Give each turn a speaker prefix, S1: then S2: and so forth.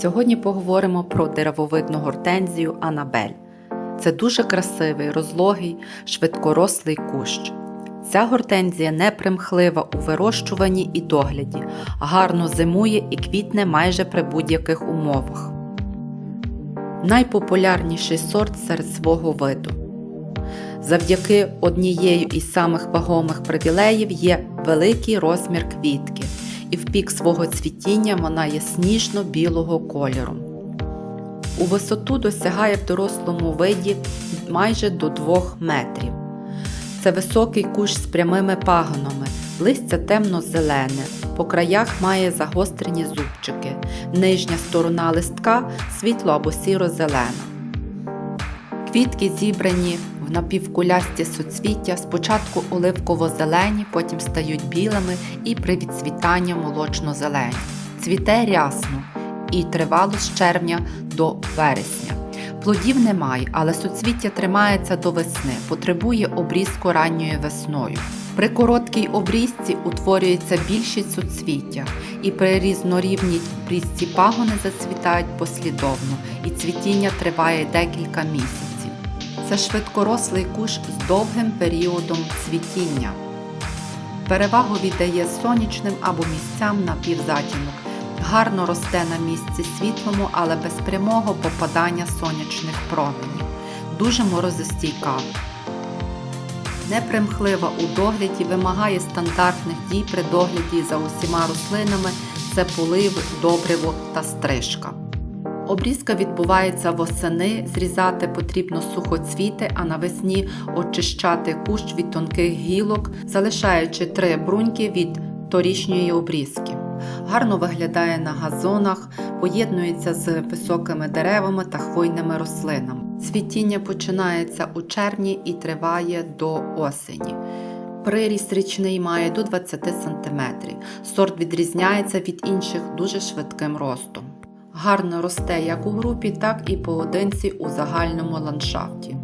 S1: Сьогодні поговоримо про деревовидну гортензію Анабель. Це дуже красивий, розлогий, швидкорослий кущ. Ця гортензія непримхлива у вирощуванні і догляді, гарно зимує і квітне майже при будь-яких умовах. Найпопулярніший сорт серед свого виду. Завдяки однією із самих вагомих привілеїв є великий розмір квітки, і в пік свого цвітіння вона є сніжно-білого кольору. У висоту досягає в дорослому виді майже до 2 метрів. Це високий кущ з прямими пагонами, листя темно-зелене, по краях має загострені зубчики, нижня сторона листка світло або сіро-зелена. Квітки зібрані напівкулясті суцвіття, спочатку оливково-зелені, потім стають білими і при відцвітанні молочно-зелені. Цвіте рясно і тривало з червня до вересня. Плодів немає, але суцвіття тримається до весни, потребує обрізку ранньою весною. При короткій обрізці утворюється більшість суцвіття, і при різнорівній обрізці пагони зацвітають послідовно, і цвітіння триває декілька місяців. Це швидкорослий кущ з довгим періодом цвітіння. Перевагу віддає сонячним або місцям на півзатінок. Гарно росте на місці світлому, але без прямого попадання сонячних променів. Дуже морозостійка. Непримхлива у догляді, вимагає стандартних дій при догляді за усіма рослинами це полив, добриво та стрижка. Обрізка відбувається восени, зрізати потрібно сухоцвіти, а навесні очищати кущ від тонких гілок, залишаючи три бруньки від торішньої обрізки. Гарно виглядає на газонах, поєднується з високими деревами та хвойними рослинами. Цвітіння починається у червні і триває до осені. Приріст річний має до 20 см. Сорт відрізняється від інших дуже швидким ростом. Гарно росте як у групі, так і поодинці у загальному ландшафті.